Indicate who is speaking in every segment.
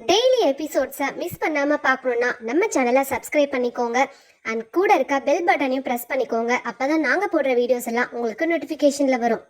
Speaker 1: Daily எபிசோட்ஸை miss பண்ணாமல் பார்க்கணுன்னா நம்ம சேனலை சப்ஸ்கிரைப் பண்ணிக்கோங்க. அண்ட் கூட இருக்க பெல் பட்டனையும் ப்ரெஸ் பண்ணிக்கோங்க. அப்போ தான் நாங்கள் போடுற வீடியோஸ் எல்லாம் உங்களுக்கு நோட்டிஃபிகேஷனில் வரும்.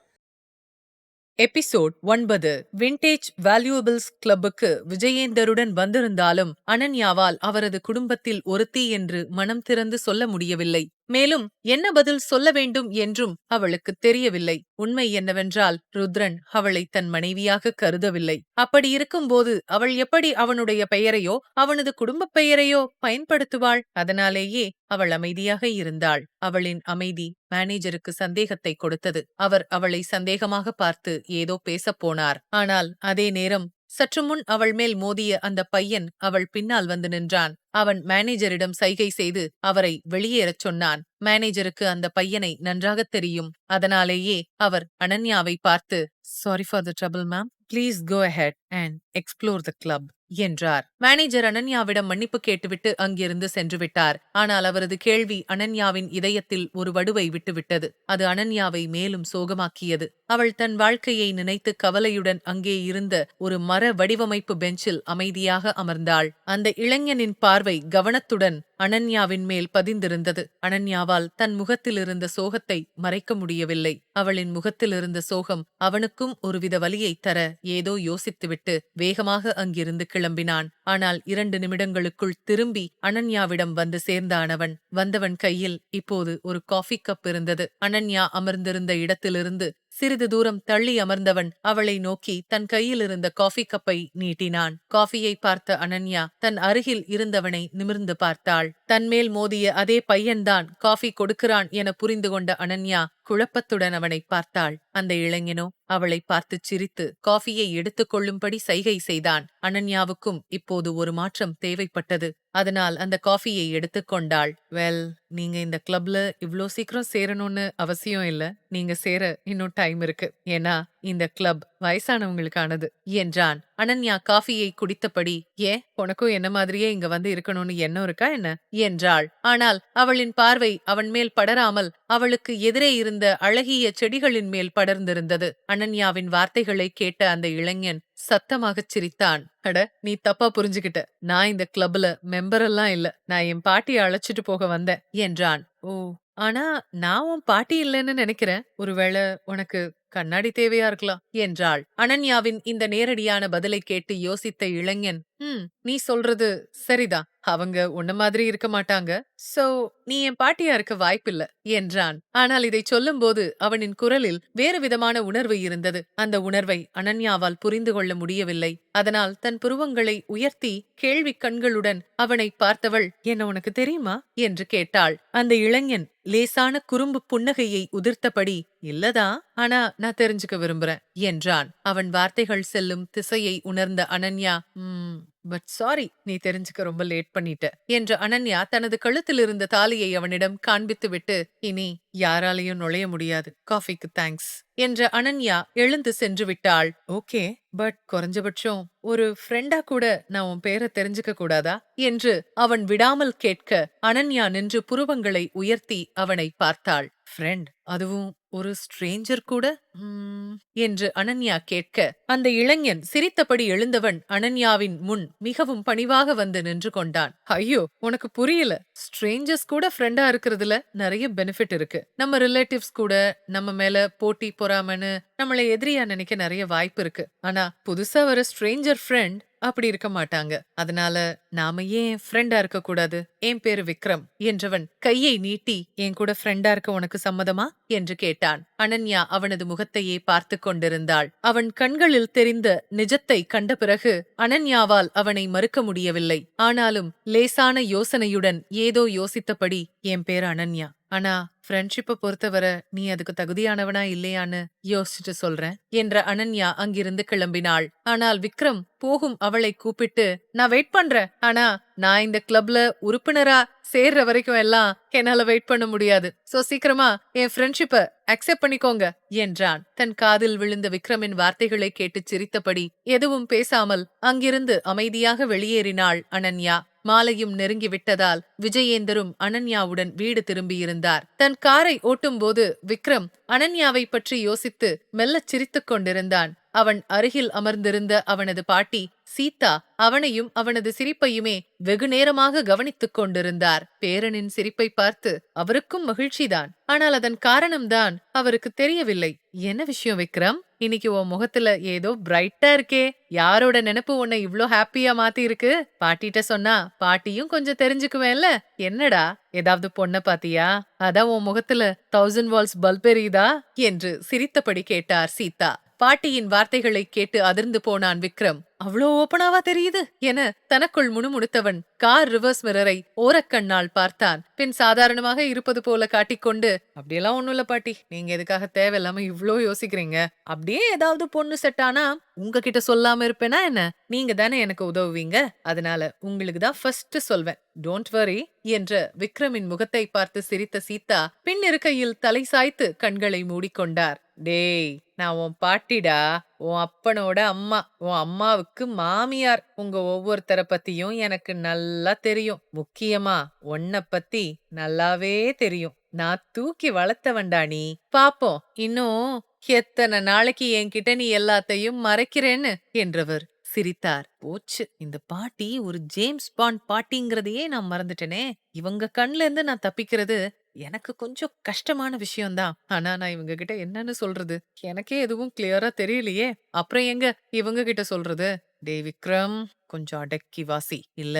Speaker 2: எபிசோட் ஒன்பது. விண்டேஜ் வேல்யூபிள்ஸ் கிளப்புக்கு விஜயேந்தருடன் வந்திருந்தாலும் அனன்யாவால் அவரது குடும்பத்தில் ஒருத்தி என்று மனம் திறந்து சொல்ல முடியவில்லை. மேலும் என்ன பதில் சொல்ல வேண்டும் என்றும் அவளுக்கு தெரியவில்லை. உண்மை என்னவென்றால் ருத்ரன் அவளை தன் மனைவியாக கருதவில்லை. அப்படி இருக்கும்போது அவள் எப்படி அவனுடைய பெயரையோ அவனது குடும்பப் பெயரையோ பயன்படுத்துவாள்? அதனாலேயே அவள் அமைதியாக இருந்தாள். அவளின் அமைதி மேனேஜருக்கு சந்தேகத்தை கொடுத்தது. அவர் அவளை சந்தேகமாக பார்த்து ஏதோ பேசப் போனார். ஆனால் அதே நேரம் சற்றுமுன் அவள் மேல் மோதிய அந்த பையன் அவள் பின்னால் வந்து நின்றான். அவன் மேனேஜரிடம் சைகை செய்து அவரை வெளியேறச் சொன்னான். மேனேஜருக்கு அந்த பையனை நன்றாகத் தெரியும். அதனாலேயே அவர் அனன்யாவை பார்த்து sorry for the trouble ma'am please go ahead and explore the club என்றார். மேனேஜர் அனன்யாவிடம் மன்னிப்பு கேட்டுவிட்டு அங்கிருந்து சென்று விட்டார். ஆனால் அவரது கேள்வி அனன்யாவின் இதயத்தில் ஒரு வடுவை விட்டுவிட்டது. அது அனன்யாவை மேலும் சோகமாக்கியது. அவள் தன் வாழ்க்கையை நினைத்து கவலையுடன் அங்கே இருந்த ஒரு மர வடிவமைப்பு பெஞ்சில் அமைதியாக அமர்ந்தாள். அந்த இளைஞனின் பார்வை கவனத்துடன் அனன்யாவின் மேல் பதிந்திருந்தது. அனன்யாவால் தன் முகத்திலிருந்த சோகத்தை மறைக்க முடியவில்லை. அவளின் முகத்திலிருந்த சோகம் அவனுக்கும் ஒருவித வலியைத் தர ஏதோ யோசித்துவிட்டு வேகமாக அங்கிருந்து கிளம்பினான். ஆனால் இரண்டு நிமிடங்களுக்குள் திரும்பி அனன்யாவிடம் வந்து சேர்ந்தான் அவன் வந்தவன் கையில் இப்போது ஒரு காஃபி கப் இருந்தது. அனன்யா அமர்ந்திருந்த இடத்திலிருந்து சிறிது தூரம் தள்ளி அமர்ந்தவன் அவளை நோக்கி தன் கையில் இருந்த காஃபி கப்பை நீட்டினான். காஃபியை பார்த்த அனன்யா தன் அருகில் இருந்தவனை நிமிர்ந்து பார்த்தாள். தன்மேல் மோதிய அதே பையன்தான் காஃபி கொடுக்கிறான் என புரிந்து கொண்ட அனன்யா குழப்பத்துடன் அவனை பார்த்தாள். அந்த இளைஞனோ? அவளை பார்த்துச் சிரித்து காஃபியை எடுத்துக் கொள்ளும்படி சைகை செய்தான். அனன்யாவுக்கும் இப்போது ஒரு மாற்றம் தேவைப்பட்டது. அதனால் அந்த காஃபியை எடுத்துக்கொண்டாள் வெல் நீங்க இந்த கிளப்ல இவ்ளோ சீக்கிரம் சேரணும்னு அவசியம் இல்ல. நீங்க சேர இன்னும் டைம் இருக்கு. ஏன்னா இந்த கிளப் வயசானவங்களுக்கானது என்றான். அனன்யா காஃபியை குடித்தபடி ஏ உனக்கும் என்ன மாதிரியே இங்க வந்து இருக்கணும்னு எண்ணம் இருக்கா என்ன? என்றாள். ஆனால் அவளின் பார்வை அவன் மேல் படராமல் அவளுக்கு எதிரே இருந்த அழகிய செடிகளின் மேல் படர்ந்திருந்தது. அனன்யாவின் வார்த்தைகளை கேட்ட அந்த இளைஞன் சத்தமாகச் சிரித்தான். அட நீ தப்பா புரிஞ்சுகிட்ட. நான் இந்த கிளப்ல மெம்பர் எல்லாம் இல்ல. நான் என் பாட்டியை அழைச்சிட்டு போக வந்தேன் என்றான். ஓ ஆனா நான் உன் பாட்டி இல்லைன்னு நினைக்கிறேன். ஒருவேளை உனக்கு கண்ணாடி தேவையா இருக்கலாம் என்றாள். அனன்யாவின் இந்த நேரடியான பதிலை கேட்டு யோசித்த இளைஞன் ம் நீ சொல்றது சரிதான். அவங்க உன்ன மாதிரி இருக்க மாட்டாங்க. சோ நீ என் பாட்டியா இருக்க வாய்ப்பில்ல என்றான். ஆனால் இதை சொல்லும்போது அவனின் குரலில் வேறு விதமான உணர்வு இருந்தது. அந்த உணர்வை அனன்யாவால் புரிந்து கொள்ள முடியவில்லை. அதனால் தன் புருவங்களை உயர்த்தி கேள்வி கண்களுடன் அவனை பார்த்தவள் என்ன உனக்கு தெரியுமா? என்று கேட்டாள். அந்த இளைஞன் லேசான குறும்பு புன்னகையை உதிர்த்தபடி இல்லதா ஆனா நான் தெரிஞ்சுக்க விரும்புறேன் என்றான். அவன் வார்த்தைகள் செல்லும் திசையை உணர்ந்த அனன்யா உம் பட் சாரி நீ தெரிஞ்சுக்க ரொம்ப லேட் பண்ணிட்ட என்ற அனன்யா தனது கழுத்தில் இருந்த தாலியை அவனிடம் காண்பித்துவிட்டு இனி யாராலையும் நுழைய முடியாது காஃபிக்கு தேங்க்ஸ் என்ற அனன்யா எழுந்து சென்று விட்டாள். ஓகே பட் குறைஞ்சபட்சம் ஒரு ஃப்ரெண்டா கூட நான் உன் பேரை தெரிஞ்சுக்க கூடாதா என்று அவன் விடாமல் கேட்க அனன்யா நின்று புருவங்களை உயர்த்தி அவனை பார்த்தாள். ஃப்ரெண்ட் அதுவும் ஒரு ஸ்ட்ரேஞ்சர் கூட? "ம்," என்று அனன்யா கேட்க அந்த இளைஞன் சிரித்தபடி எழுந்தவன் அனன்யாவின் முன் மிகவும் பணிவாக வந்து நின்று கொண்டான். ஐயோ உனக்கு புரியல. ஸ்ட்ரேஞ்சர்ஸ் கூட ஃப்ரெண்டா இருக்கிறதுல நிறைய பெனிஃபிட் இருக்கு. நம்ம ரிலேட்டிவ்ஸ் கூட நம்ம மேல போட்டி பொறாமன்னு நம்மளை எதிரியா நினைக்க நிறைய வாய்ப்பு இருக்கு. ஆனா புதுசா வர ஸ்ட்ரேஞ்சர் ஃப்ரெண்ட் அப்படி இருக்க மாட்டாங்க. அதனால நாம ஏன் ஃப்ரெண்டா இருக்க கூடாது? என் பேரு விக்ரம் என்றவன் கையை நீட்டி என் கூட ஃப்ரெண்டா இருக்க உனக்கு சம்மதமா? என்று கேட்டான். அனன்யா அவனது முகத்தையே பார்த்து கொண்டிருந்தாள். அவன் கண்களில் தெரிந்த நிஜத்தை கண்ட பிறகு அனன்யாவால் அவனை மறுக்க முடியவில்லை. ஆனாலும் லேசான யோசனையுடன் ஏதோ யோசித்தபடி என் பேர் அனன்யா. ஆனா ஃப்ரெண்ட்ஷிப்பை பொறுத்தவரை நீ அதுக்கு தகுதியானவனா இல்லையான்னு யோசிச்சுட்டு சொல்றேன் என்ற அனன்யா அங்கிருந்து கிளம்பினாள். ஆனால் விக்ரம் போகும் அவளை கூப்பிட்டு நான் வெயிட் பண்றேன். ஆனா நான் இந்த கிளப்ல உறுப்பினரா சேர்ற வரைக்கும் எல்லாம் என்னால வெயிட் பண்ண முடியாது. சோ சீக்கிரமா என் ஃப்ரெண்ட்ஷிப்ப அக்செப்ட் பண்ணிக்கோங்க என்றான். தன் காதில் விழுந்த விக்ரமின் வார்த்தைகளை கேட்டு சிரித்தபடி எதுவும் பேசாமல் அங்கிருந்து அமைதியாக வெளியேறினாள் அனன்யா. மாலையும் நெருங்கிவிட்டதால் விஜயேந்தரும் அனன்யாவுடன் வீடு திரும்பியிருந்தார். தன் காரை ஓட்டும்போது விக்ரம் அனன்யாவை பற்றி யோசித்து மெல்லச் சிரித்துக் கொண்டிருந்தான். அவன் அருகில் அமர்ந்திருந்த அவனது பாட்டி சீதா அவனையும் அவனது சிரிப்பையுமே வெகு நேரமாக கவனித்துக் கொண்டிருந்தார். பேரனின் சிரிப்பை பார்த்து அவருக்கும் மகிழ்ச்சிதான். ஆனால் அதன் காரணம்தான் அவருக்கு தெரியவில்லை. என்ன விஷயம் விக்ரம்? இன்னைக்கு உன் முகத்துல ஏதோ பிரைட்டா இருக்கே. யாரோட நினைப்பு உன்னை இவ்ளோ ஹாப்பியா மாத்தி இருக்கு பாட்டிட்ட சொன்னா பாட்டியும் கொஞ்சம் தெரிஞ்சுக்குவேன்ல. என்னடா? ஏதாவது பொண்ண பாத்தியா? அதான் உன் முகத்துல தௌசண்ட் வால்ஸ் பல்ப் எரியுதா? என்று சிரித்தபடி கேட்டார் சீதா. பாட்டியின் வார்த்தைகளை கேட்டு அதிர்ந்து போனான் விக்ரம். அவ்வளோ ஓப்பனாவா தெரியுது? என தனக்குள் முணுமுணுத்தவன் கார் ரிவர்ஸ் மிரரை ஓரக்கண்ணால் பார்த்தான். பின் சாதாரணமாக இருப்பது போல காட்டிக்கொண்டு அப்படியெல்லாம் ஒண்ணும் இல்ல பாட்டி. நீங்க எதுக்காக தேவையில்லாம இவ்ளோ யோசிக்கிறீங்க? அப்படியே ஏதாவது பொண்ணு செட் ஆனா உங்ககிட்ட சொல்லாம இருப்பேனா என்ன? நீங்க தானே எனக்கு உதவுவீங்க. அதனால உங்களுக்கு தான் ஃபர்ஸ்ட் சொல்வேன். டோன்ட் வரி என்ற விக்ரமின் முகத்தை பார்த்து சிரித்த சீதா பின் இருக்கையில் தலை சாய்த்து கண்களை மூடிக்கொண்டார். டேய் நான் உன் பாட்டிடா உன் அப்பனோட அம்மா உன் அம்மாவுக்கு மாமியார். உங்க ஒவ்வொருத்தரை பத்தியும் எனக்கு நல்லா தெரியும். முக்கியமா உன்னை பத்தி நல்லாவே தெரியும். நான் தூக்கி வளர்த்தவன்டா நீ. பாப்போம் இன்னும் எத்தனை நாளைக்கு என்கிட்ட நீ எல்லாத்தையும் மறைக்கிறேன்னு? என்றவர் சிரித்தார். போச்சு இந்த பாட்டி ஒரு ஜேம்ஸ் பாண்ட் பாட்டிங்கிறதையே நான் மறந்துட்டேனே. இவங்க கண்ல இருந்து நான் தப்பிக்கிறது எனக்கு கொஞ்சம் கஷ்டமான விஷயம்தான் ஆனா நான் இவங்க கிட்ட என்னன்னு சொல்றது? எனக்கே எதுவும் கிளியரா தெரியலையே. அப்புறம் எங்க இவங்க கிட்ட சொல்றது? டே விக்ரம் கொஞ்சம் அடக்கி வாசி. இல்ல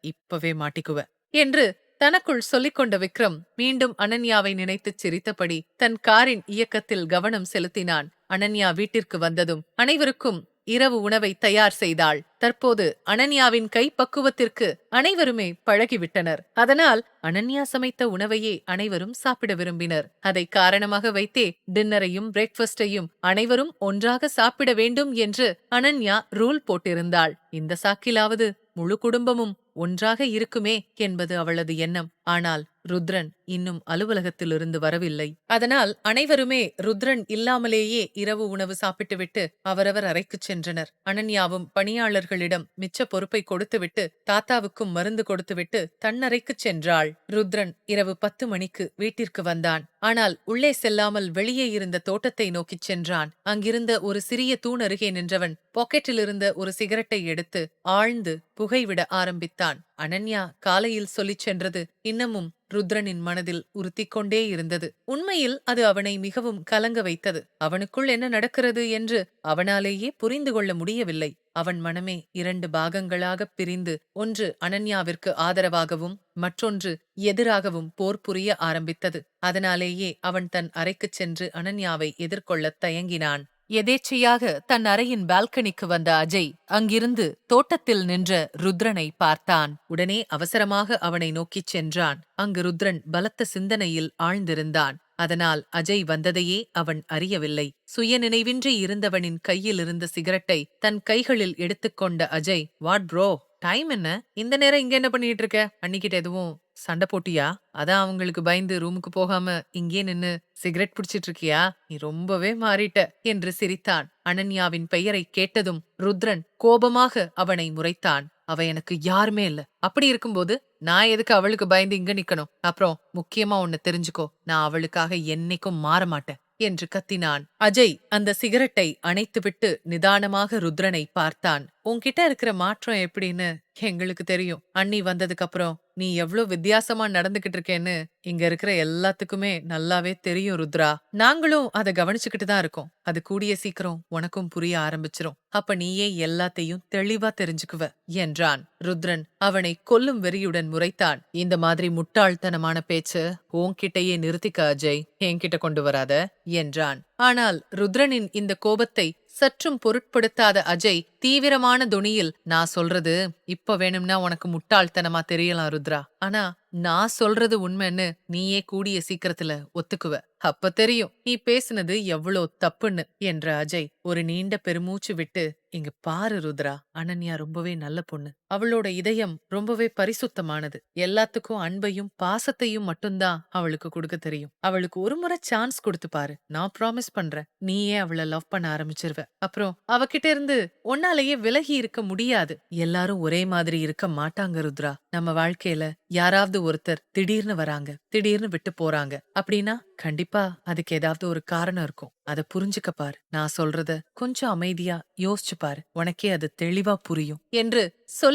Speaker 2: இப்பவே மாட்டிக்குவ. என்று தனக்குள் சொல்லிக் கொண்ட விக்ரம் மீண்டும் அனன்யாவை நினைத்துச் சிரித்தபடி தன் காரின் இயக்கத்தில் கவனம் செலுத்தினான். அனன்யா வீட்டிற்கு வந்ததும் அனைவருக்கும் இரவு உணவை தயார் செய்தாள். தற்போது அனன்யாவின் கை பக்குவத்திற்கு அனைவருமே பழகிவிட்டனர். அதனால் அனன்யா சமைத்த உணவையே அனைவரும் சாப்பிட விரும்பினர். அதை காரணமாக வைத்தே டின்னரையும் பிரேக்ஃபாஸ்டையும் அனைவரும் ஒன்றாக சாப்பிட வேண்டும் என்று அனன்யா ரூல் போட்டிருந்தாள். இந்த சாக்கிலாவது முழு குடும்பமும் ஒன்றாக இருக்குமே என்பது அவளது எண்ணம். ஆனால் ருத்ரன் இன்னும் அலுவலகத்திலிருந்து வரவில்லை. அதனால் அனைவருமே ருத்ரன் இல்லாமலேயே இரவு உணவு சாப்பிட்டுவிட்டு அவரவர் அறைக்குச் சென்றனர். அனன்யாவும் பணியாளர்களிடம் மிச்ச பொறுப்பை கொடுத்துவிட்டு தாத்தாவுக்கும் மருந்து கொடுத்துவிட்டு தன்னறைக்குச் சென்றாள். ருத்ரன் இரவு பத்து மணிக்கு வீட்டிற்கு வந்தான். ஆனால் உள்ளே செல்லாமல் வெளியே இருந்த தோட்டத்தை நோக்கிச் சென்றான். அங்கிருந்த ஒரு சிறிய தூண் அருகே நின்றவன் பாக்கெட்டிலிருந்த ஒரு சிகரெட்டை எடுத்து ஆழ்ந்து புகைவிட ஆரம்பித்தான். அனன்யா காலையில் சொல்லிச் சென்றது இன்னமும் ருத்ரனின் மனதில் உறுத்திக்கொண்டே இருந்தது. உண்மையில் அது அவனை மிகவும் கலங்க வைத்தது. அவனுக்குள் என்ன நடக்கிறது என்று அவனாலேயே புரிந்து கொள்ள முடியவில்லை. அவன் மனமே இரண்டு பாகங்களாகப் பிரிந்து ஒன்று அனன்யாவிற்கு ஆதரவாகவும் மற்றொன்று எதிராகவும் போர் புரிய ஆரம்பித்தது. அதனாலேயே அவன் தன் அறைக்குச் சென்று அனன்யாவை எதிர்கொள்ளத் தயங்கினான். எதேச்சையாக தன் அறையின் பால்கனிக்கு வந்த அஜய் அங்கிருந்து தோட்டத்தில் நின்ற ருத்ரனை பார்த்தான். உடனே அவசரமாக அவனை நோக்கிச் சென்றான். அங்கு ருத்ரன் பலத்த சிந்தனையில் ஆழ்ந்திருந்தான். அதனால் அஜய் வந்ததையே அவன் அறியவில்லை. சுய நினைவின்றி இருந்தவனின் கையில் இருந்த சிகரெட்டை தன் கைகளில் எடுத்துக்கொண்ட அஜய் வாட் ப்ரோ டைம் என்ன? இந்த நேரம் இங்க என்ன பண்ணிட்டு இருக்க? அன்னிக்கிட்ட எதுவும் சண்டை போட்டியா? அதான் அவங்களுக்கு பயந்து ரூமுக்கு போகாம இங்கே நின்னு சிகரெட் பிடிச்சிட்டு இருக்கியா? நீ ரொம்பவே மாறிட்ட என்று சிரித்தான். அனன்யாவின் பெயரை கேட்டதும் ருத்ரன் கோபமாக அவனை முறைத்தான். அவ எனக்கு யாருமே இல்ல. அப்படி இருக்கும்போது நான் எதுக்கு அவளுக்கு பயந்து இங்க நிக்கணும்? அப்புறம் முக்கியமா ஒன்னு தெரிஞ்சுக்கோ. நான் அவளுக்காக என்னைக்கும் மாற மாட்டேன் என்று கத்தினான். அஜய் அந்த சிகரெட்டை அணைத்துவிட்டு நிதானமாக ருத்ரனை பார்த்தான். உன்கிட்ட இருக்கிற மாற்றம் எப்படின்னு எங்களுக்கு தெரியும். அண்ணி வந்ததுக்கு அப்புறம் நீ எவ்வளவு வித்தியாசமா நடந்துகிட்டு இருக்கேன்னு இங்க இருக்கிற எல்லாத்துக்குமே நல்லாவே தெரியும் ருத்ரா. நாங்களும் அதை கவனிச்சுக்கிட்டு தான் இருக்கோம். அது கூடிய சீக்கிரம் உனக்கும் புரிய ஆரம்பிச்சிரும். அப்ப நீயே எல்லாத்தையும் தெளிவா தெரிஞ்சுக்குவ என்றான். ருத்ரன் அவனை கொல்லும் வெறியுடன் முறைத்தான். இந்த மாதிரி முட்டாள்தனமான பேச்சு உன்கிட்டயே நிறுத்திக்க அஜய். என்கிட்ட கொண்டு வராத என்றான். ஆனால் ருத்ரனின் இந்த கோபத்தை சற்றும் பொருட்படுத்தாத அஜய் தீவிரமான துணியில் நான் சொல்றது இப்ப வேணும்னா உனக்கு முட்டாள்தனமா தெரியலாம் ருத்ரா. ஆனா நான் சொல்றது உண்மைன்னு நீயே கூடிய சீக்கிரத்துல ஒத்துக்குவ. அப்ப தெரியும் நீ பேசுனது எவ்வளோ தப்புன்னு என்ற அஜய் ஒரு நீண்ட பெருமூச்சு விட்டு இங்க பாரு ருத்ரா. அனன்யா ரொம்பவே நல்ல பொண்ணு. அவளோட இதயம் ரொம்பவே பரிசுத்தமானது. எல்லாத்துக்கும் அன்பையும் பாசத்தையும் மட்டும்தான் அவளுக்கு கொடுக்க தெரியும். அவளுக்கு ஒரு முறை சான்ஸ் கொடுத்து பாரு. நான் ப்ராமிஸ் பண்றேன். நீயே அவளை லவ் பண்ண ஆரம்பிச்சிருவ. அப்புறம் அவகிட்ட இருந்து உன்னாலேயே விலகி இருக்க முடியாது. எல்லாரும் ஒரே மாதிரி இருக்க மாட்டாங்க ருத்ரா. நம்ம வாழ்க்கையில யாராவது ஒருத்தர் திடீர்னு வராங்க திடீர்னு விட்டு போறாங்க அப்படின்னா கண்டிப்பா அதுக்கு ஏதாவது ஒரு காரணம் இருக்கும். அத புரிஞ்சுக்க பாரு. நான் சொல்றத கொஞ்சம் அமைதியா யோசிச்சு பாரு. உனக்கே அது தெளிவா புரியும். என்று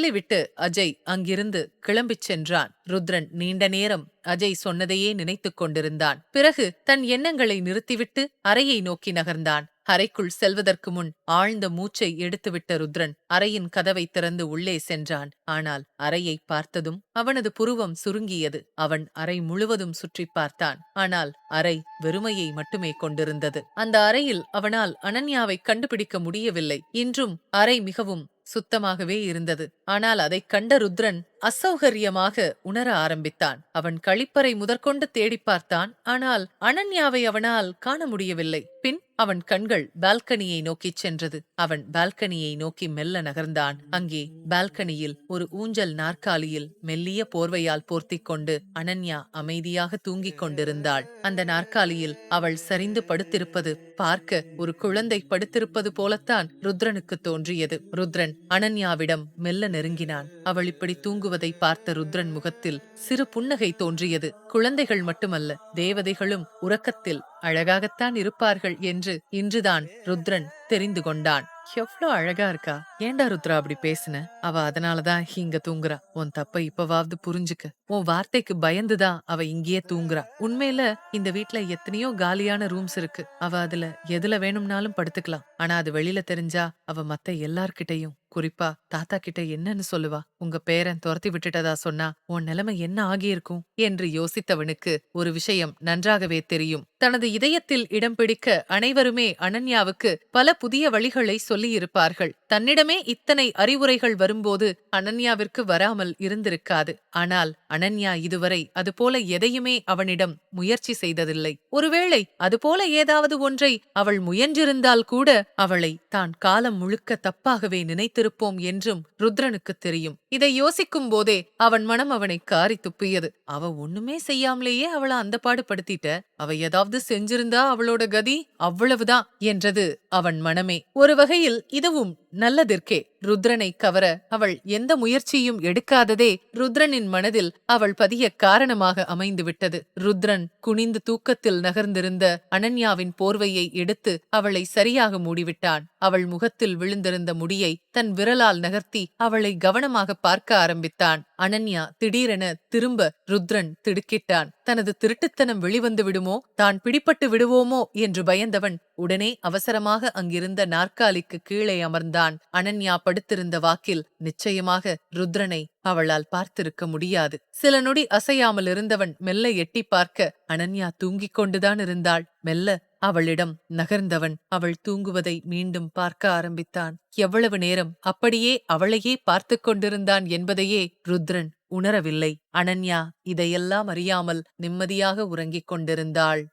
Speaker 2: சொல்லிவிட்டு அஜய் அங்கிருந்து கிளம்பிச் சென்றான். ருத்ரன் நீண்ட நேரம் அஜய் சொன்னதையே நினைத்துக் கொண்டிருந்தான். பிறகு தன் எண்ணங்களை நிறுத்திவிட்டு அறையை நோக்கி நகர்ந்தான். அறைக்குள் செல்வதற்கு முன் ஆழ்ந்த மூச்சை எடுத்துவிட்ட ருத்ரன் அறையின் கதவை திறந்து உள்ளே சென்றான். ஆனால் அறையை பார்த்ததும் அவனது புருவம் சுருங்கியது. அவன் அறை முழுவதும் சுற்றி பார்த்தான். ஆனால் அறை வெறுமையை மட்டுமே கொண்டிருந்தது. அந்த அறையில் அவனால் அனன்யாவை கண்டுபிடிக்க முடியவில்லை. இன்றும் அறை மிகவும் சுத்தமாகவே இருந்தது. ஆனால் அதைக் கண்ட ருத்ரன் அசௌகரியமாக உணர ஆரம்பித்தான். அவன் கழிப்பறை முதற்கொண்டு தேடிப் பார்த்தான். ஆனால் அனன்யாவை அவனால் காண முடியவில்லை. பின் அவன் கண்கள் பால்கனியை நோக்கிச் சென்றது. அவன் பால்கனியை நோக்கி மெல்ல நகர்ந்தான். அங்கே பால்கனியில் ஒரு ஊஞ்சல் நாற்காலியில் மெல்லிய போர்வையால் போர்த்திக் கொண்டு அனன்யா அமைதியாக தூங்கிக் கொண்டிருந்தாள். அந்த நாற்காலியில் அவள் சரிந்து படுத்திருப்பது பார்க்க ஒரு குழந்தை படுத்திருப்பது போலத்தான் ருத்ரனுக்கு தோன்றியது. ருத்ரன் அனன்யாவிடம் மெல்ல நெருங்கினான். அவள் இப்படி தூங்குவதை பார்த்த ருத்ரன் முகத்தில் சிறு புன்னகை தோன்றியது. குழந்தைகள் மட்டுமல்ல தேவதைகளும் உறக்கத்தில் அழகாகத்தான் இருப்பார்கள் என்று இன்றுதான் ருத்ரன் தெரிந்து கொண்டான். எவ்ளோ அழகா இருக்கா? ஏண்டா ருத்ரா அப்படி பேசுன? அவ அதனாலதான் இங்க தூங்குறா. உன் தப்ப இப்பவாவது புரிஞ்சுக்க. உன் வார்த்தைக்கு பயந்துதான் அவ இங்கேயே தூங்குறா. உண்மையில இந்த வீட்ல எத்தனையோ காலியான ரூம்ஸ் இருக்கு. அவ அதுல எதுல வேணும்னாலும் படுத்துக்கலாம். ஆனா அது வெளியில தெரிஞ்சா அவ மத்த எல்லார்கிட்டயும் குறிப்பா தாத்தா கிட்ட என்னன்னு சொல்லுவா. உங்க பேரன் துரத்தி விட்டுட்டதா சொன்னா உன் நிலைமை என்ன ஆகியிருக்கும்? என்று யோசித்தவனுக்கு ஒரு விஷயம் நன்றாகவே தெரியும். தனது இதயத்தில் இடம் பிடிக்க அனைவருமே அனன்யாவுக்கு பல புதிய வழிகளை சொல்லியிருப்பார்கள். தன்னிடமே இத்தனை அறிவுரைகள் வரும்போது அனன்யாவிற்கு வராமல் இருந்திருக்காது. ஆனால் அனன்யா இதுவரை அதுபோல எதையுமே அவனிடம் முயற்சி செய்ததில்லை. ஒருவேளை அதுபோல ஏதாவது ஒன்றை அவள் முயன்றிருந்தால் கூட அவளை தான் காலம் முழுக்க தப்பாகவே நினைத்து நினைத்திருப்போம் என்றும் ருத்ரனுக்கு தெரியும். இதை யோசிக்கும் போதே அவன் மனம் அவனை காரி துப்பியது. அவ ஒண்ணுமே செய்யாமலேயே அவள அந்த பாடுபடுத்திட்ட. அவ ஏதாவது செஞ்சிருந்தா அவளோட கதி அவ்வளவுதான் என்றது அவன் மனமே. ஒரு வகையில் இதுவும் நல்லதிற்கே. ருத்ரனை கவர அவள் எந்த முயற்சியும் எடுக்காததே ருத்ரனின் மனதில் அவள் பதிய காரணமாக அமைந்துவிட்டது. ருத்ரன் குனிந்து தூக்கத்தில் நகர்ந்திருந்த அனன்யாவின் போர்வையை எடுத்து அவளை சரியாக மூடிவிட்டான். அவள் முகத்தில் விழுந்திருந்த முடியை தன் விரலால் நகர்த்தி அவளை கவனமாக பார்க்க ஆரம்பித்தான். அனன்யா திடீரென திரும்ப ருத்ரன் திடுக்கிட்டான். தனது திருட்டுத்தனம் வெளிவந்து விடுமோ? தான் பிடிப்பட்டு விடுவோமோ? என்று பயந்தவன் உடனே அவசரமாக அங்கிருந்த நாற்காலிக்கு கீழே அமர்ந்தான். அனன்யா படுத்திருந்த வாக்கில் நிச்சயமாக ருத்ரனை அவளால் பார்த்திருக்க முடியாது. சில நொடி அசையாமல் இருந்தவன் மெல்ல எட்டி பார்க்க அனன்யா தூங்கிக் கொண்டுதான் இருந்தாள். மெல்ல அவளிடம் நகர்ந்தவன் அவள் தூங்குவதை மீண்டும் பார்க்க ஆரம்பித்தான். எவ்வளவு நேரம் அப்படியே அவளையே பார்த்துக் கொண்டிருந்தான் என்பதையே ருத்ரன் உணரவில்லை. அனன்யா இதையெல்லாம் அறியாமல் நிம்மதியாக உறங்கிக் கொண்டிருந்தாள்.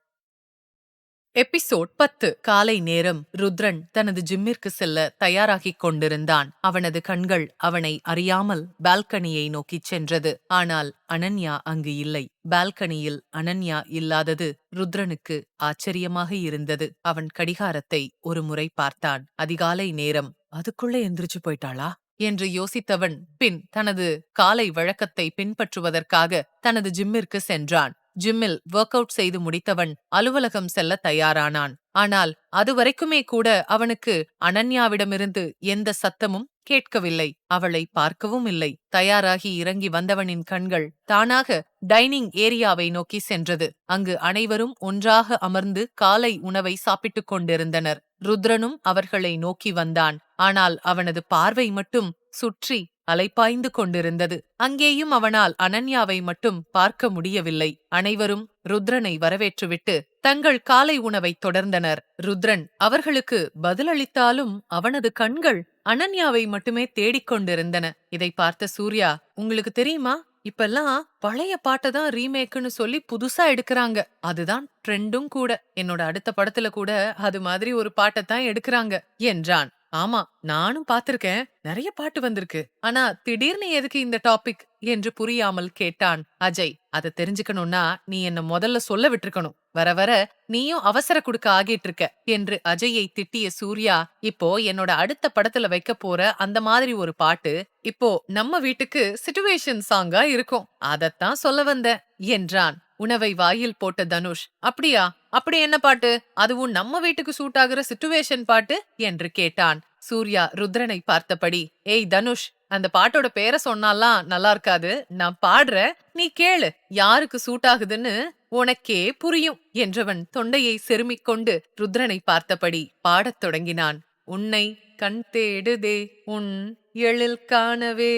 Speaker 2: எபிசோட் பத்து. காலை நேரம். ருத்ரன் தனது ஜிம்மிற்கு செல்ல தயாராகிக் கொண்டிருந்தான். அவனது கண்கள் அவனை அறியாமல் பால்கனியை நோக்கிச் சென்றது. ஆனால் அனன்யா அங்கு இல்லை. பால்கனியில் அனன்யா இல்லாதது ருத்ரனுக்கு ஆச்சரியமாக இருந்தது. அவன் கடிகாரத்தை ஒரு முறை பார்த்தான். அதிகாலை நேரம். அதுக்குள்ளே எந்திரிச்சு போயிட்டாளா? என்று யோசித்தவன் பின் தனது காலை வழக்கத்தை பின்பற்றுவதற்காக தனது ஜிம்மிற்கு சென்றான். ஜிம்மில் ஒர்க் அவுட் செய்து முடித்தவன் அலுவலகம் செல்ல தயாரானான். ஆனால் அதுவரைக்குமே கூட அவனுக்கு அனன்யாவிடமிருந்து எந்த சத்தமும் கேட்கவில்லை. அவளை பார்க்கவும் இல்லை. தயாராகி இறங்கி வந்தவனின் கண்கள் தானாக டைனிங் ஏரியாவை நோக்கி சென்றது. அங்கு அனைவரும் ஒன்றாக அமர்ந்து காலை உணவை சாப்பிட்டுக் கொண்டிருந்தனர். ருத்ரனும் அவர்களை நோக்கி வந்தான். ஆனால் அவனது பார்வை மட்டும் சுற்றி அலைப்பாய்ந்து கொண்டிருந்தது. அங்கேயும் அவனால் அனன்யாவை மட்டும் பார்க்க முடியவில்லை. அனைவரும் ருத்ரனை வரவேற்றுவிட்டு தங்கள் காலை உணவை தொடர்ந்தனர். ருத்ரன் அவர்களுக்கு பதிலளித்தாலும் அவனது கண்கள் அனன்யாவை மட்டுமே தேடிக் கொண்டிருந்தன. இதை பார்த்த சூர்யா உங்களுக்கு தெரியுமா? இப்பெல்லாம் பழைய பாட்டை தான் ரீமேக்குன்னு சொல்லி புதுசா எடுக்கறாங்க. அதுதான் ட்ரெண்டும் கூட. என்னோட அடுத்த படத்துல கூட அது மாதிரி ஒரு பாட்டை தான் எடுக்கறாங்க என்றான். ஆமா நானும் பாத்திருக்கேன். நிறைய பாட்டு வந்திருக்கு. ஆனா திடீர்னு எதுக்கு இந்த டாபிக் என்று புரியாமல் கேட்டான் அஜய். அதை தெரிஞ்சுக்கணும்னா நீ என்ன முதல்ல சொல்ல விட்டுருக்கணும். வர வர நீயும் அவசர குடுக்க ஆகிட்டு இருக்க என்று அஜயை திட்டிய சூர்யா இப்போ என்னோட அடுத்த படத்துல வைக்க போற அந்த மாதிரி ஒரு பாட்டு இப்போ நம்ம வீட்டுக்கு சிச்சுவேஷன் சாங்கா இருக்கும். அதத்தான் சொல்ல வந்த என்றான். உணவை வாயில் போட்ட தனுஷ் அப்படியா? அப்படி என்ன பாட்டு? அதுவும் நம்ம வீட்டுக்கு சூட் ஆகுற சிச்சுவேஷன் பாட்டு? என்று கேட்டான். சூர்யா ருத்ரனை பார்த்தபடி ஏய் தனுஷ் அந்த பாட்டோட பேரை சொன்னாலாம் நல்லா இருக்காது. நான் பாடுற நீ கேளு யாருக்கு சூட் ஆகுதுன்னு உனக்கே புரியும் என்றவன் தொண்டையை செருமிக் கொண்டு ருத்ரனை பார்த்தபடி பாடத் தொடங்கினான். உன்னை கண் தேடுதே உன் எழில் காணவே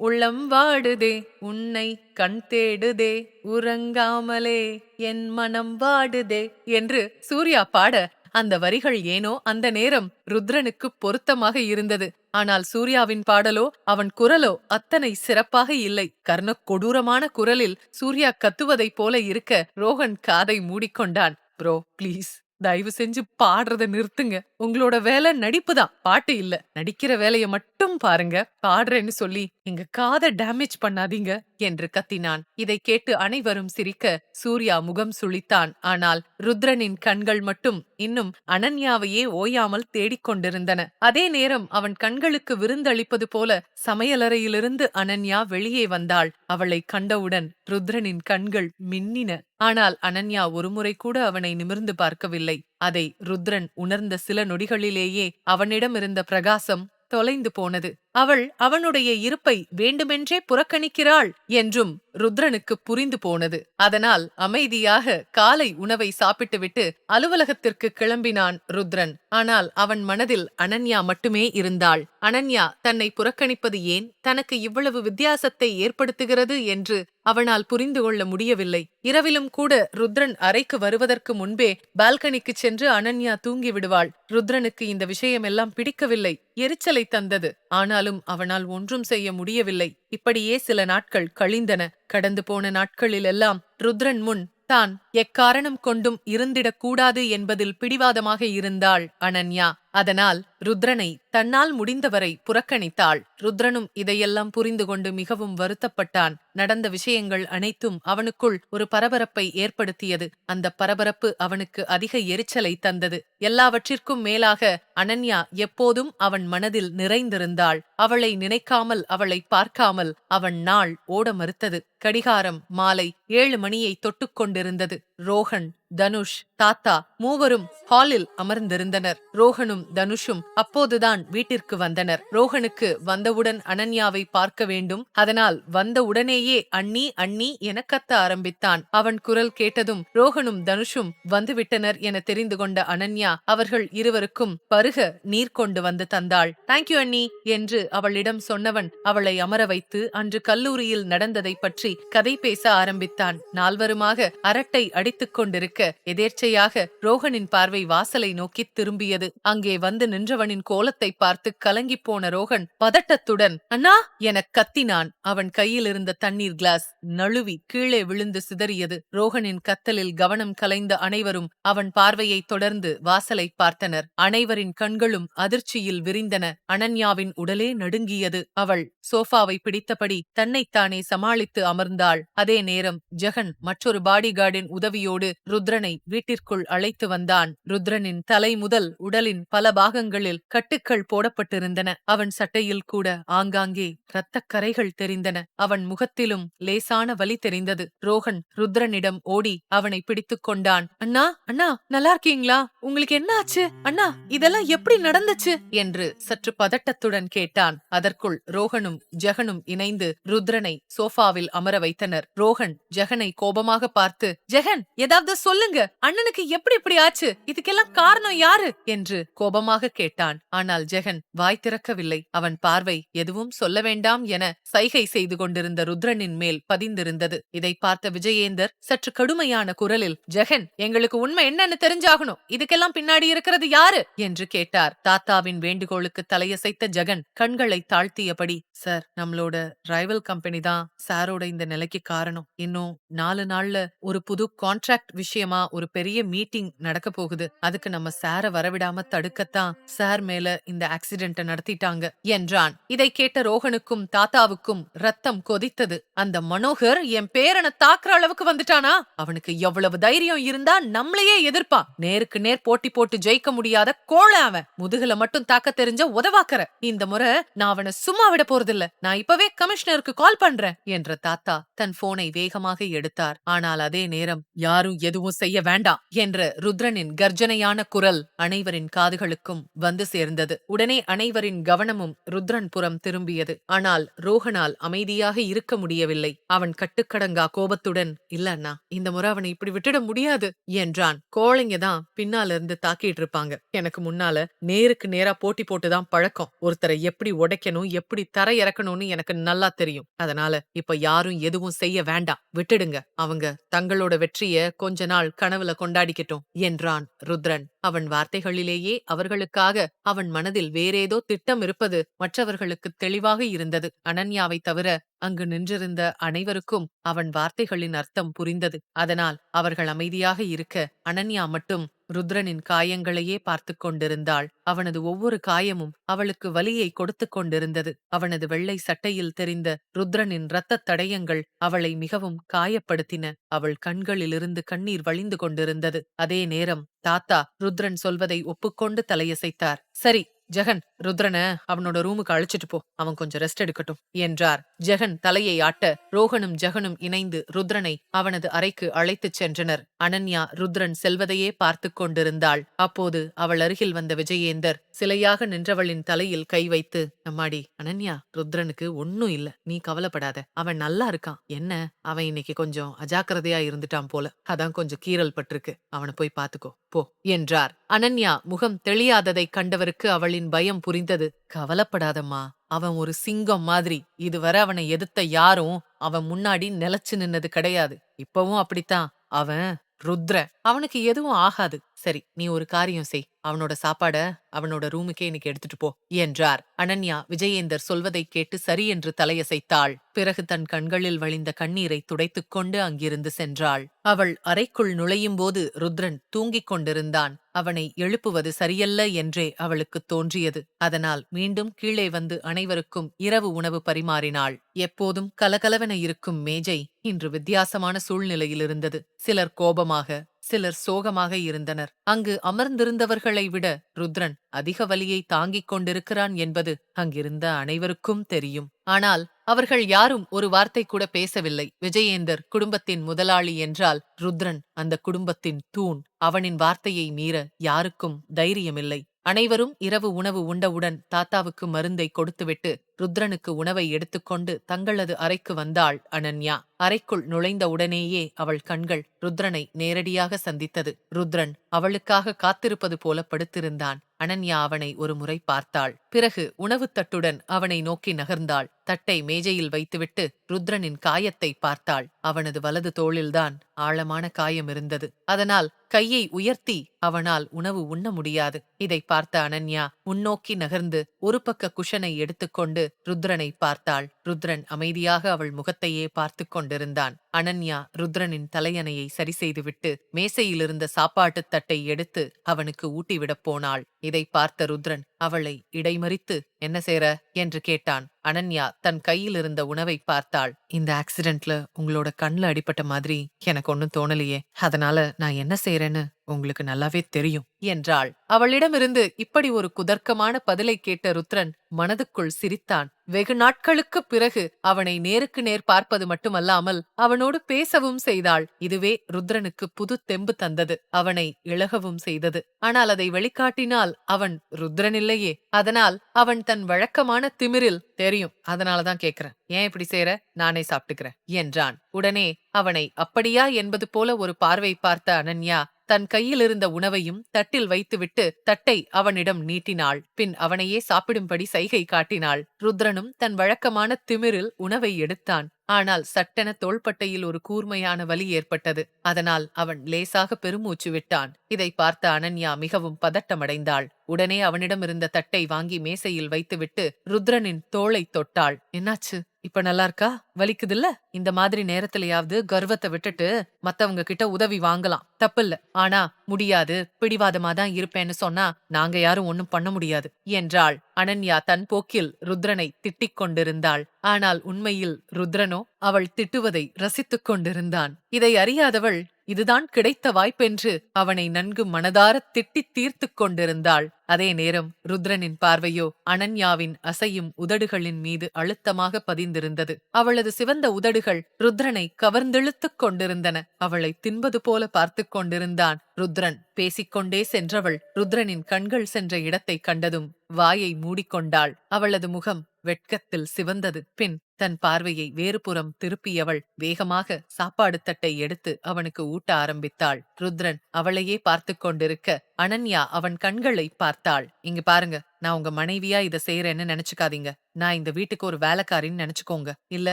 Speaker 2: உள்ளம் வாடுதே உன்னை கண் தேடுதே உறங்காமலே என் மனம் வாடுதே என்று சூர்யா பாட அந்த வரிகள் ஏனோ அந்த நேரம் ருத்ரனுக்கு பொருத்தமாக இருந்தது. ஆனால் சூர்யாவின் பாடலோ அவன் குரலோ அத்தனை சிறப்பாக இல்லை. கர்ண கொடூரமான குரலில் சூர்யா கத்துவதைப் போல இருக்க ரோஹன் காதை மூடிக்கொண்டான். ப்ரோ ப்ளீஸ் தயவு செஞ்சு பாடுறத நிறுத்துங்க. உங்களோட வேலை நடிப்பு தான் பாட்டு இல்ல. நடிக்கிற வேலைய மட்டும் பாருங்க. பாடுறேன்னு சொல்லி எங்க காதை டேமேஜ் பண்ணாதீங்க என்று கத்தினான். இதை கேட்டு அனைவரும் சிரிக்க சூர்யா முகம் சுளித்தான் ஆனால் ருத்ரனின் கண்கள் மட்டும் இன்னும் அனன்யாவையே ஓயாமல் தேடிக் கொண்டிருந்தன. அதே நேரம் அவன் கண்களுக்கு விருந்தளிப்பது போல சமையலறையிலிருந்து அனன்யா வெளியே வந்தாள். அவளை கண்டவுடன் ருத்ரனின் கண்கள் மின்னின. ஆனால் அனன்யா ஒருமுறை கூட அவனை நிமிர்ந்து பார்க்கவில்லை. அதை ருத்ரன் உணர்ந்த சில நொடிகளிலேயே அவனிடமிருந்த பிரகாசம் தொலைந்து போனது. அவள் அவனுடைய இருப்பை வேண்டுமென்றே புறக்கணிக்கிறாள் என்றும் ருத்ரனுக்கு புரிந்து போனது. அதனால் அமைதியாக காலை உணவை சாப்பிட்டுவிட்டு அலுவலகத்திற்கு கிளம்பினான் ருத்ரன். ஆனால் அவன் மனதில் அனன்யா மட்டுமே இருந்தாள். அனன்யா தன்னை புறக்கணிப்பது ஏன்? தனக்கு இவ்வளவு வித்தியாசத்தை ஏற்படுத்துகிறது என்று அவனால் புரிந்து கொள்ள முடியவில்லை. இரவிலும் கூட ருத்ரன் அறைக்கு வருவதற்கு முன்பே பால்கனிக்கு சென்று அனன்யா தூங்கி விடுவாள் ருத்ரனுக்கு இந்த விஷயமெல்லாம் பிடிக்கவில்லை. எரிச்சலை தந்தது. ஆனால் ஆனாலும் அவனால் ஒன்றும் செய்ய முடியவில்லை. இப்படியே சில நாட்கள் கழிந்தன. கடந்து போன நாட்களிலெல்லாம் ருத்ரன் முன் தான் எக்காரணம் கொண்டும் இருந்திடக்கூடாது என்பதில் பிடிவாதமாக இருந்தாள் அனன்யா. அதனால் ருத்ரனை தன்னால் முடிந்தவரை புறக்கணித்தாள். ருத்ரனும் இதையெல்லாம் புரிந்து கொண்டு மிகவும் வருத்தப்பட்டான். நடந்த விஷயங்கள் அனைத்தும் அவனுக்குள் ஒரு பரபரப்பை ஏற்படுத்தியது. அந்த பரபரப்பு அவனுக்கு அதிக எரிச்சலை தந்தது. எல்லாவற்றிற்கும் மேலாக அனன்யா எப்போதும் அவன் மனதில் நிறைந்திருந்தாள். அவளை நினைக்காமல் அவளை பார்க்காமல் அவன் நாள் ஓட மறுத்தது. கடிகாரம் மாலை ஏழு மணியை தொட்டுக் கொண்டிருந்தது. ரோஹன் தனுஷ் தாத்தா மூவரும் ஹாலில் அமர்ந்திருந்தனர். ரோஹனும் தனுஷும் அப்போதுதான் வீட்டிற்கு வந்தனர். ரோஹனுக்கு வந்தவுடன் அனன்யாவை பார்க்க வேண்டும். அதனால் வந்தவுடனேயே அண்ணி அண்ணி என கத்த ஆரம்பித்தான். அவன் குரல் கேட்டதும் ரோஹனும் தனுஷும் வந்துவிட்டனர் என தெரிந்து கொண்ட அனன்யா அவர்கள் இருவருக்கும் பருக நீர் கொண்டு வந்து தந்தாள். தேங்க்யூ அண்ணி என்று அவளிடம் சொன்னவன் அவளை அமர வைத்து அன்று கல்லூரியில் நடந்ததை பற்றி கதை பேச ஆரம்பித்தான். நால்வருமாக அரட்டை அடித்துக் கொண்டிருக்க எதேர்ச்சையாக ரோகனின் பார்வை வாசலை நோக்கி திரும்பியது. அங்கே வந்து நின்றவனின் கோலத்தை பார்த்து கலங்கிப் போன ரோகன் பதட்டத்துடன் அண்ணா! எனக் கத்தினான். அவன் கையில் இருந்த தண்ணீர் கிளாஸ் நழுவி கீழே விழுந்து சிதறியது. ரோகனின் கத்தலில் கவனம் கலைந்த அனைவரும் அவன் பார்வையை தொடர்ந்து வாசலை பார்த்தனர். அனைவரின் கண்களும் அதிர்ச்சியில் விரிந்தன. அனன்யாவின் உடலே நடுங்கியது. அவள் சோஃபாவை பிடித்தபடி தன்னைத்தானே சமாளித்து அமர்ந்தாள். அதே நேரம் ஜெகன் மற்றொரு பாடிகார்டின் உதவி உதவியோடு ருத்ரனை வீட்டிற்குள் அழைத்து வந்தான். ருத்ரனின் தலை முதல் உடலின் பல பாகங்களில் கட்டுக்கள் போடப்பட்டிருந்தன. அவன் சட்டையில் கூட ஆங்காங்கே இரத்தக்கரைகள் தெரிந்தன. அவன் முகத்திலும் லேசான வலி தெரிந்தது. ரோஹன் ருத்ரனிடம் ஓடி அவனை பிடித்துக் கொண்டான். அண்ணா அண்ணா நல்லா இருக்கீங்களா? உங்களுக்கு என்ன ஆச்சு? அண்ணா இதெல்லாம் எப்படி நடந்துச்சு? என்று சற்று பதட்டத்துடன் கேட்டான். அதற்குள் ரோஹனும் ஜெகனும் இணைந்து ருத்ரனை சோஃபாவில் அமர வைத்தனர். ரோஹன் ஜெகனை கோபமாக பார்த்து ஜெகன் ஏதாவது சொல்லுங்க. அண்ணனுக்கு எப்படி இப்படி ஆச்சு? இதுக்கெல்லாம் காரணம் யாரு? என்று கோபமாக கேட்டான். ஆனால் ஜெகன் வாய் திறக்கவில்லை. அவன் பார்வை எதுவும் சொல்ல வேண்டாம் என சைகை செய்து கொண்டிருந்த ருத்ரனின் மேல் பதிந்திருந்தது. இதை பார்த்த விஜயேந்தர் சற்று கடுமையான குரலில் ஜெகன் எங்களுக்கு உண்மை என்னன்னு தெரிஞ்சாகணும். இதுக்கெல்லாம் பின்னாடி இருக்கிறது யாரு? என்று கேட்டார். தாத்தாவின் வேண்டுகோளுக்கு தலையசைத்த ஜெகன் கண்களை தாழ்த்தியபடி சார் நம்மளோட ரைவல் கம்பெனி தான் சாரோட இந்த நிலைக்கு காரணம். இன்னும் நாலு நாள்ல ஒரு புது கான் கான்ட்ராக்ட் விஷயமா ஒரு பெரிய மீட்டிங் நடக்க போகுது. அதுக்கு நம்ம சார வரவிடாம தடுக்கத்தான் சார் மேல இந்த ஆக்சிடென்ட நடத்திட்டாங்க என்றான். இதை கேட்ட ரோஹனுக்கும் தாத்தாவுக்கும் ரத்தம் கொதித்தது. அந்த மனோகர் என் பேரனை தாக்குற அளவுக்கு வந்துட்டானா? அவனுக்கு எவ்வளவு தைரியம் இருந்தா நம்மளையே எதிர்ப்பான் நேருக்கு நேர் போட்டி போட்டு ஜெயிக்க முடியாத கோழ அவன். முதுகுல மட்டும் தாக்க தெரிஞ்ச உதவாக்கற இந்த முறை நான் அவனை சும்மா விட போறதில்ல. நான் இப்பவே கமிஷனருக்கு கால் பண்றேன் என்ற தாத்தா தன் போனை வேகமாக எடுத்தார். ஆனால் அதே நேரம் யாரும் எதுவும் செய்ய வேண்டாம் என்ற ருத்ரனின் கர்ஜனையான குரல் அனைவரின் காதுகளுக்கும் வந்து சேர்ந்தது. உடனே அனைவரின் கவனமும் ருத்ரன் புறம் திரும்பியது. ஆனால் ரோஹனால் அமைதியாக இருக்க முடியவில்லை. அவன் கட்டுக்கடங்கா கோபத்துடன் இல்ல அண்ணா இந்த முறை அவனை இப்படி விட்டுட முடியாது என்றான். கோழைங்க தான் பின்னால இருந்து தாக்கிட்டு இருப்பாங்க. எனக்கு முன்னால நேருக்கு நேரா போட்டி போட்டுதான் பழக்கம். ஒருத்தரை எப்படி உடைக்கணும் எப்படி தர இறக்கணும்னு எனக்கு நல்லா தெரியும். அதனால இப்ப யாரும் எதுவும் செய்ய வேண்டாம். விட்டுடுங்க. அவங்க தங்களோட வெற்றியை கொஞ்ச நாள் கனவுல கொண்டாடிக்கட்டும் என்றான் ருத்ரன். அவன் வார்த்தைகளிலேயே அவர்களுக்காக அவன் மனதில் வேறேதோ திட்டம் இருப்பது மற்றவர்களுக்கு தெளிவாக இருந்தது. அனன்யாவை தவிர அங்கு நின்றிருந்த அனைவருக்கும் அவன் வார்த்தைகளின் அர்த்தம் புரிந்தது. அதனால் அவர்கள் அமைதியாக இருக்க அனன்யா மட்டும் ருத்ரனின் காயங்களையே பார்த்து கொண்டிருந்தாள். அவனது ஒவ்வொரு காயமும் அவளுக்கு வலியை கொடுத்து கொண்டிருந்தது. அவனது வெள்ளை சட்டையில் தெரிந்த ருத்ரனின் இரத்தத் தடயங்கள் அவளை மிகவும் காயப்படுத்தின. அவள் கண்களிலிருந்து கண்ணீர் வழிந்து கொண்டிருந்தது. அதே நேரம் தாத்தா ருத்ரன் சொல்வதை ஒப்புக்கொண்டு தலையசைத்தார். சரி ஜெகன் ருத்ரனை அவனோட ரூமுக்கு அழைச்சிட்டு போ. அவன் கொஞ்சம் ரெஸ்ட் எடுக்கட்டும் என்றார். ஜெகன் தலையை ஆட்ட ரோகனும் ஜெகனும் இணைந்து ருத்ரனை அவனது அறைக்கு அழைத்துச் சென்றனர். அனன்யா ருத்ரன் செல்வதையே பார்த்து கொண்டிருந்தாள். அப்போது அவள் அருகில் வந்த விஜயேந்தர் சிலையாக நின்றவளின் தலையில் கை வைத்து அம்மாடி அனன்யா ருத்ரனுக்கு ஒன்னும் இல்ல. நீ கவலைப்படாத. அவன் நல்லா இருக்கான். என்ன? அவன் இன்னைக்கு கொஞ்சம் அஜாக்கிரதையா இருந்துட்டான் போல. அதான் கொஞ்சம் கீறல் பட்டிருக்கு. அவனை போய் பாத்துக்கோ போ என்றார். அனன்யா முகம் தெளியாததை கண்டவருக்கு அவள் அவளின் பயம் புரிந்தது. கவலைப்படாதம்மா. அவன் ஒரு சிங்கம் மாதிரி. இதுவரை அவனை எதிர்த்த யாரும் அவன் முன்னாடி நிலைச்சு நின்னது கிடையாது. இப்பவும் அப்படித்தான். அவன் ருத்ர அவனுக்கு எதுவும் ஆகாது. சரி நீ ஒரு காரியம் செய். அவனோட சாப்பாட அவனோட ரூமுக்கே இன்னைக்கு எடுத்துட்டு போ என்றார். அனன்யா விஜயேந்தர் சொல்வதைக் கேட்டு சரி என்று தலையசைத்தாள். பிறகு தன் கண்களில் வழிந்த கண்ணீரை துடைத்துக் கொண்டு அங்கிருந்து சென்றாள். அவள் அறைக்குள் நுழையும்போது ருத்ரன் தூங்கிக் கொண்டிருந்தான். அவனை எழுப்புவது சரியல்ல என்றே அவளுக்கு தோன்றியது. அதனால் மீண்டும் கீழே வந்து அனைவருக்கும் இரவு உணவு பரிமாறினாள். எப்போதும் கலகலவென இருக்கும் மேஜை இன்று வித்தியாசமான சூழ்நிலையில் இருந்தது. சிலர் கோபமாக சிலர் சோகமாக இருந்தனர். அங்கு அமர்ந்திருந்தவர்களை விட ருத்ரன் அதிக வலியை தாங்கிக் கொண்டிருக்கிறான் என்பது அங்கிருந்த அனைவருக்கும் தெரியும். ஆனால் அவர்கள் யாரும் ஒரு வார்த்தை கூட பேசவில்லை. விஜயேந்தர் குடும்பத்தின் முதலாளி என்றால் ருத்ரன் அந்த குடும்பத்தின் தூண். அவனின் வார்த்தையை மீற யாருக்கும் தைரியமில்லை. அனைவரும் இரவு உணவு உண்டவுடன் தாத்தாவுக்கு மருந்தை கொடுத்துவிட்டு ருத்ரனுக்கு உணவை எடுத்துக்கொண்டு தங்களது அறைக்கு வந்தாள் அனன்யா. அறைக்குள் நுழைந்த உடனேயே அவள் கண்கள் ருத்ரனை நேரடியாக சந்தித்தது. ருத்ரன் அவளுக்காக காத்திருப்பது போல படுத்திருந்தான். அனன்யா அவனை ஒரு முறை பார்த்தாள். பிறகு உணவுத் தட்டுடன் அவனை நோக்கி நகர்ந்தாள். தட்டை மேஜையில் வைத்துவிட்டு ருத்ரனின் காயத்தை பார்த்தாள். அவனது வலது தோளில்தான் ஆழமான காயம் இருந்தது. அதனால் கையை உயர்த்தி அவனால் உணவு உண்ண முடியாது. இதை பார்த்த அனன்யா முன்னோக்கி நகர்ந்து ஒரு பக்க குஷனை எடுத்துக்கொண்டு ருத்ரனை பார்த்தாள். ருத்ரன் அமைதியாக அவள் முகத்தையே பார்த்து கொண்டிருந்தான். அனன்யா ருத்ரனின் தலையணையை சரி செய்துவிட்டு மேசையிலிருந்த சாப்பாட்டுத் தட்டை எடுத்து அவனுக்கு ஊட்டிவிடப் போனாள். இதை பார்த்த ருத்ரன் அவளை இடைமறித்து என்ன சேர என்று கேட்டான். அனன்யா தன் கையில் இருந்த உணவை பார்த்தாள். இந்த ஆக்சிடென்ட்ல உங்களோட கண்ணில் அடிபட்ட மாதிரி எனக்கு ஒன்னும் தோணலையே. அதனால நான் என்ன செய்யறேன்னு உங்களுக்கு நல்லாவே தெரியும் என்றாள். அவளிடமிருந்து இப்படி ஒரு குதர்க்கமான பதிலை கேட்ட ருத்ரன் மனதுக்குள் சிரித்தான். வெகு நாட்களுக்குப் பிறகு அவனை நேருக்கு நேர் பார்ப்பது மட்டுமல்லாமல் அவனோடு பேசவும் செய்தாள். இதுவே ருத்ரனுக்கு புது தெம்பு தந்தது. அவனை இழகவும் செய்தது. ஆனால் அதை வெளிக்காட்டினால் அவன் ருத்ரனில்லையே. அதனால் அவன் தன் வழக்கமான திமிரில் தெரியும். அதனாலதான் கேக்குறேன். ஏன் இப்படி செய்ற? நானே சாப்பிட்டுக்கிறேன் என்றான். உடனே அவனை அப்படியா? என்பது போல ஒரு பார்வை பார்த்த அனன்யா தன் கையில் இருந்த உணவையும் தட்டில் வைத்துவிட்டு தட்டை அவனிடம் நீட்டினாள். பின் அவனையே சாப்பிடும்படி சைகை காட்டினாள். ருத்ரனும் தன் வழக்கமான திமிரில் உணவை எடுத்தான். ஆனால் சட்டென தோள்பட்டையில் ஒரு கூர்மையான வலி ஏற்பட்டது. அதனால் அவன் லேசாக பெருமூச்சு விட்டான். இதை பார்த்த அனன்யா மிகவும் பதட்டமடைந்தாள். உடனே அவனிடம் இருந்த தட்டை வாங்கி மேசையில் வைத்துவிட்டு ருத்ரனின் தோளை தொட்டாள். என்னாச்சு? இப்ப நல்லா இருக்கா வலிக்குதுல்ல? இந்த மாதிரி நேரத்திலயாவது கர்வத்தை விட்டுட்டு மத்தவங்க கிட்ட உதவி வாங்கலாம். தப்பில்ல. ஆனா முடியாது. பிடிவாதமா தான் இருப்பேன்னு சொன்னா நாங்க யாரும் ஒன்னும் பண்ண முடியாது என்றாள். அனன்யா தன் போக்கில் ருத்ரனை திட்டிக் கொண்டிருந்தாள். ஆனால் உண்மையில் ருத்ரனோ அவள் திட்டுவதை ரசித்துக் கொண்டிருந்தான். இதை அறியாதவள் இதுதான் கிடைத்த வாய்ப்பென்று அவனை நன்கு மனதார திட்டித் தீர்த்துக் கொண்டிருந்தாள். அதே நேரம் ருத்ரனின் பார்வையோ அனன்யாவின் அசையும் உதடுகளின் மீது அழுத்தமாக பதிந்திருந்தது. அவளது சிவந்த உதடுகள் ருத்ரனை கவர்ந்தெழுத்துக் கொண்டிருந்தன. அவளை தின்பது போல பார்த்துக் கொண்டிருந்தான் ருத்ரன். பேசிக்கொண்டே சென்றவள் ருத்ரனின் கண்கள் சென்ற இடத்தை கண்டதும் வாயை மூடிக்கொண்டாள். அவளது முகம் வெட்கத்தில் சிவந்தது. பின் தன் பார்வையை வேறுபுறம் திருப்பியவள் வேகமாக சாப்பாடு தட்டை எடுத்து அவனுக்கு ஊட்ட ஆரம்பித்தாள். ருத்ரன் அவளையே பார்த்து கொண்டிருக்க அனன்யா அவன் கண்களை பார்த்தாள். இங்க பாருங்க நான் உங்க மனைவியா இத செய்யறேன்னு நினைச்சுக்காதீங்க. நான் இந்த வீட்டுக்கு ஒரு வேலைக்காரின்னு நினைச்சுக்கோங்க. இல்ல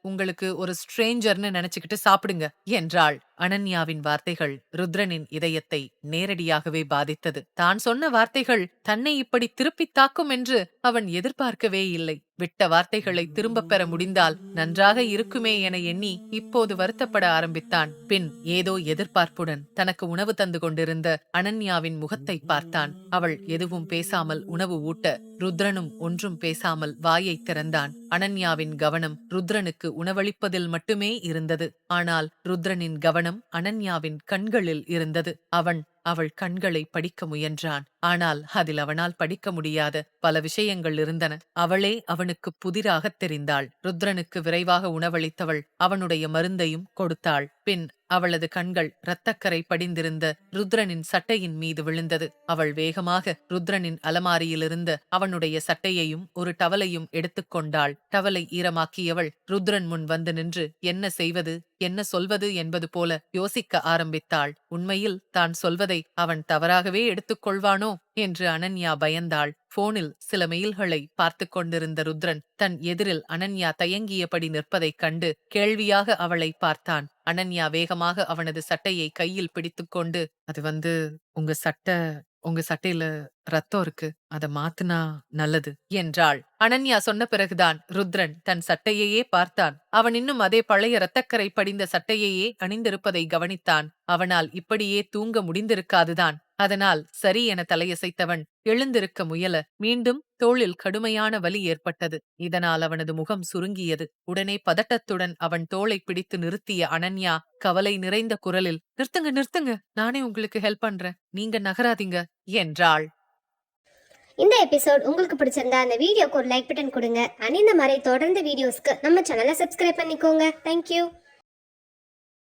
Speaker 2: உங்களுக்கு ஒரு ஸ்ட்ரேஞ்சர்னு நினைச்சுக்கிட்டு சாப்பிடுங்க என்றாள். அனன்யாவின் வார்த்தைகள் ருத்ரனின் இதயத்தை நேரடியாகவே பாதித்தது. தான் சொன்ன வார்த்தைகள் தன்னை இப்படி திருப்பித் தாக்கும் என்று அவன் எதிர்பார்க்கவே இல்லை. விட்ட வார்த்தைகளை திரும்பப் பெற முடிந்தால் நன்றாக இருக்குமே என எண்ணி இப்போது வருத்தப்பட ஆரம்பித்தான். பின் ஏதோ எதிர்பார்ப்புடன் தனக்கு உணவு தந்து கொண்டிருந்த அனன்யாவின் முகத்தை பார்த்தான். அவள் எதுவும் பேசாமல் உணவு ஊட்ட ருத்ரனும் ஒன்றும் பேசாமல் வாயை திறந்தான். அனன்யாவின் கவனம் ருத்ரனுக்கு உணவளிப்பதில் மட்டுமே இருந்தது. ஆனால் ருத்ரனின் கவனம் அனன்யாவின் கண்களில் இருந்தது. அவன் அவள் கண்களை படிக்க முயன்றான். ஆனால் அதில் அவனால் படிக்க முடியாத பல விஷயங்கள் இருந்தன. அவளே அவனுக்கு புதிராகத் தெரிந்தாள். ருத்ரனுக்கு விரைவாக உணவளித்தவள் அவனுடைய மருந்தையும் கொடுத்தாள். பின் அவளது கண்கள் இரத்தக்கரை படிந்திருந்த ருத்ரனின் சட்டையின் மீது விழுந்தது. அவள் வேகமாக ருத்ரனின் அலமாரியிலிருந்த அவனுடைய சட்டையையும் ஒரு டவலையும் எடுத்துக்கொண்டாள் டவலை ஈரமாக்கியவள் ருத்ரன் முன் வந்து நின்று என்ன செய்வது? என்ன சொல்வது என்பது போல யோசிக்க ஆரம்பித்தாள். உண்மையில் தான் சொல்வதை அவன் தவறாகவே எடுத்துக்கொள்வானோ என்று அனன்யா பயந்தாள். போனில் சில மெயில்களை பார்த்துக் கொண்டிருந்த ருத்ரன் தன் எதிரில் அனன்யா தயங்கியபடி நிற்பதைக் கண்டு கேள்வியாக அவளை பார்த்தான். அனன்யா வேகமாக அவனது சட்டையை கையில் பிடித்துக்கொண்டு அது வந்து உங்க சட்டை உங்க சட்டையில ரத்தம் இருக்கு அத மாத்துனா நல்லது என்றாள். அனன்யா சொன்ன பிறகுதான் ருத்ரன் தன் சட்டையையே பார்த்தான். அவன் இன்னும் அதே பழைய இரத்தக்கரை படிந்த சட்டையையே அணிந்திருப்பதை கவனித்தான். அவனால் இப்படியே தூங்க முடிந்திருக்காதுதான். அதனால் சரி என தலையசைத்தவன் எழுந்திருக்க முயல. மீண்டும் தோளில் கடுமையான வலி ஏற்பட்டது. இதனால் அவனது முகம் சுருங்கியது. உடனே பதட்டத்துடன் அவன் தோளை பிடித்து நிறுத்திய அனன்யா கவலை நிறைந்த குரலில் நிறுத்துங்க நிறுத்துங்க. நானே உங்களுக்கு ஹெல்ப் பண்றேன். நீங்க நகராதீங்க என்றாள்.
Speaker 1: இந்த எபிசோட் உங்களுக்கு பிடிச்சிருந்தா அந்த வீடியோக்கு ஒரு லைக் பட்டன் கொடுங்க. அண்ட் இந்த மாதிரி தொடர்ந்து வீடியோஸ்க்கு நம்ம சேனலை சப்ஸ்கிரைப் பண்ணிக்கோங்க. தேங்க்யூ